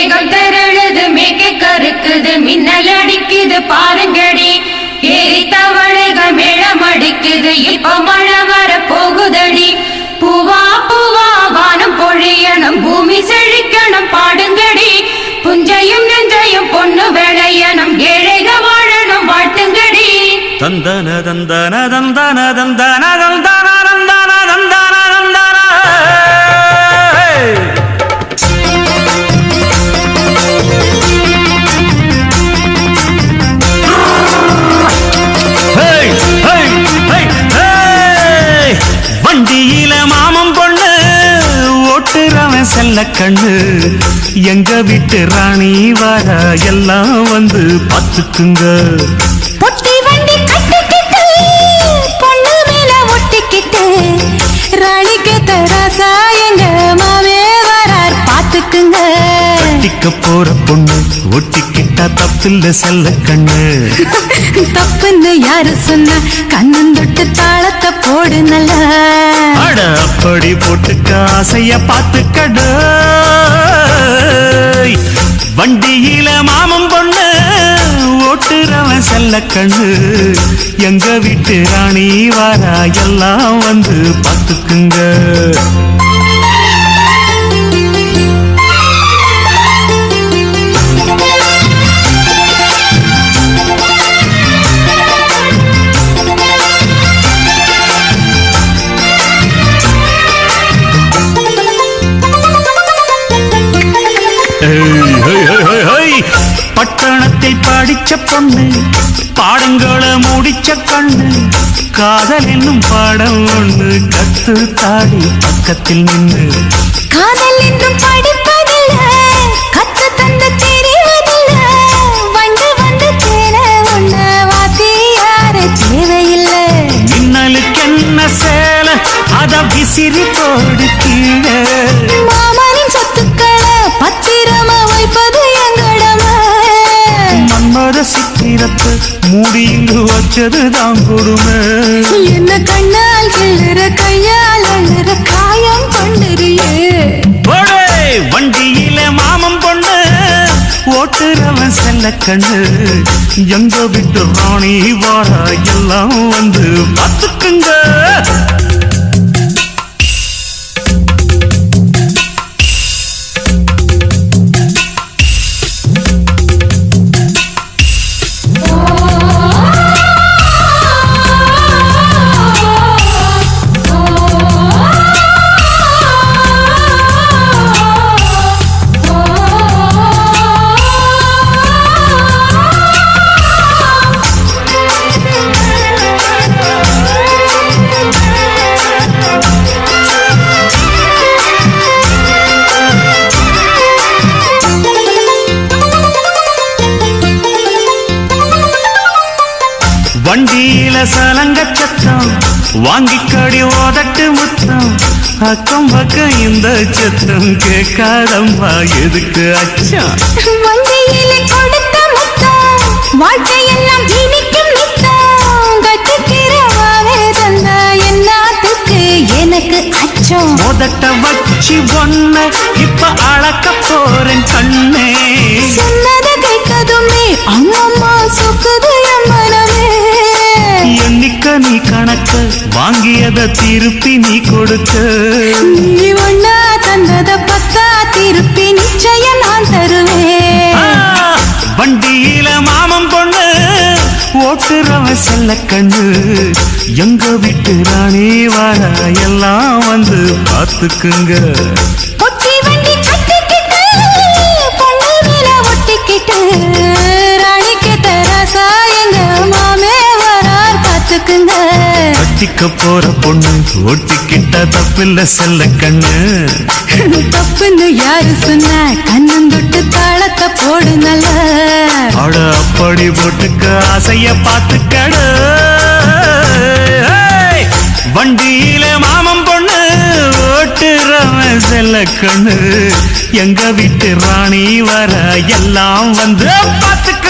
மேகம் தருளுது மேக கருக்குது மின்னல் அடிக்குது பாருங்கடி. ஏறி தவளைகள் மேளம் அடிக்குது இப்ப மழை வர போகுதடி. பூவா பூவா வானம் பொழியணும் பூமி செழிக்கணும் பாடுங்கடி. புஞ்சையும் நெஞ்சையும் பொண்ணு விளையணும் ஏழைக வாழணும் வாழ்த்துங்கடி. தந்தன தந்தன தந்தன தந்தன தந்தன. செல்ல கண்ணு. எங்க விட்டு ராணி வர எல்லாம் வந்து பார்த்துக்குங்க. பொட்டி வண்டி கட்டிக்கிட்டு பொண்ணு மேல ஒட்டிக்கிட்டு ராணிக்கு தராசா கட்டிக்க போற பொண்ணு ஒட்டிக்கிட்டா தப்பில்ல செல்ல கண்ணு. தப்புன்னு யாரு சொன்னா? கண்ணன் தொட்டு தாளத்தை போடு நல்லா அட அப்படி போட்டுக்க ஆசைய பார்த்து கடு வண்டியில மாமன் பொண்ணு ஓட்டுறவன் செல்ல கண்ணு. எங்க வீட்டு ராணி வாரா எல்லாம் வந்து பார்த்துக்குங்க. பட்டணத்தில் படிச்ச பொண்ணு பாடங்களை முடிச்ச கண்ணு காதல் என்னும் பாடம் ஒண்ணு கத்து தாடி பக்கத்தில் நின்று. காதல் என்றும் படிப்பதில்ல கத்து தந்து தெரிவதில்ல வந்து வந்து சேர ஒண்ண வாத்தி யாரு தேவையில்லை. மின்னலுக்கு என்ன சேல அத விசிறி போடு கீழே. சித்திரத்தை மூடி இங்கு வச்சது தான் கொடுமை. என்ன கண்ணால் கிள்ளுற கையால் அழுற காயம் போடே வண்டியில மாமன் பொண்ணு. ஓட்டுறவன் செல்ல கண்ணு. எங்க விட்டு ராணி வாரா எல்லாம் வந்து பார்த்துக்குங்க. வண்டியில சலங்க சத்தம் வாங்கிக்கடி ஓதட்டு முத்தம். அக்கம் பக்கம் இந்த சத்தம் கேட்காதம்மா எதுக்கு அச்சம்? வண்டியிலே கொடுத்த முத்தம் வாழ்க்கையெல்லாம் இனிக்கும் எனக்கு அச்சம். முதட்ட வச்சு ஒன்ன இப்ப அளக்க போறேன் கண்ணே. வாங்கியத திருப்பி நீ கொடுக்க நீ ஒன்னா தந்தத பத்தா திருப்பி நிச்சயம் நான் தருவேன். வண்டியில மாமன் பொண்ணு ஓட்டுறவன் செல்ல கண்ணு. எங்க வீட்டு ராணி வாழ எல்லாம் வந்து பார்த்துக்குங்க. கட்டிக்க போற பொண்ணு ஒட்டிக்கிட்ட தப்பில்ல செல்ல கண்ணு. தப்புன்னு யாரு சொன்னா? கண்ணன் தொட்டு தாளத்தை போடு நல்லா. அட அப்படி போட்டுக்க ஆசைய பார்த்துக்கடு. வண்டியில மாமன் பொண்ணு ஓட்டுறவன் செல்ல கண்ணு. எங்க வீட்டு ராணி வர எல்லாம் வந்து பார்த்துக்க